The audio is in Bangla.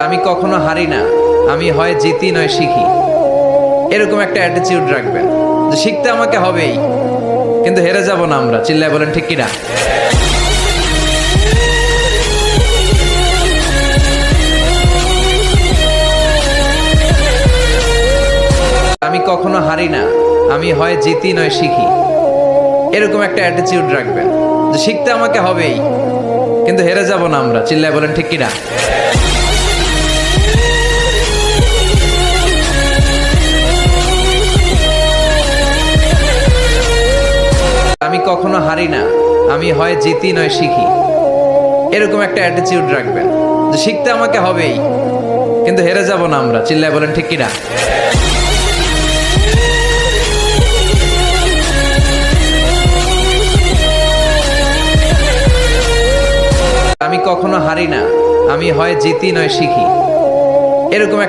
আমি কখনো হারি না। আমি হয় জিতি নয় শিখি। এরকম একটা অ্যাটিটিউড রাখবেন যে শিখতে আমাকে হবেই। কিন্তু হেরে যাব না আমরা। চিল্লায় বলেন, ঠিক কিনা? আমি কখনো হারি না। আমি হয় জিতি নয় শিখি। এরকম একটা অ্যাটিটিউড রাখবেন যে শিখতে আমাকে হবেই। কিন্তু হেরে যাব না আমরা। চিল্লায় বলেন, ঠিক কিনা? আমি কখনো হারি না। আমি হয় জিতি নয় শিখি। এরকম একটা অ্যাটিটিউড রাখবেন যে শিখতে আমাকে হবেই। কিন্তু হেরে যাব না আমরা। চিল্লায় বলেন, ঠিক কিনা? আমি কখনো হারি না। আমি হয় জিতি নয় শিখি। এরকম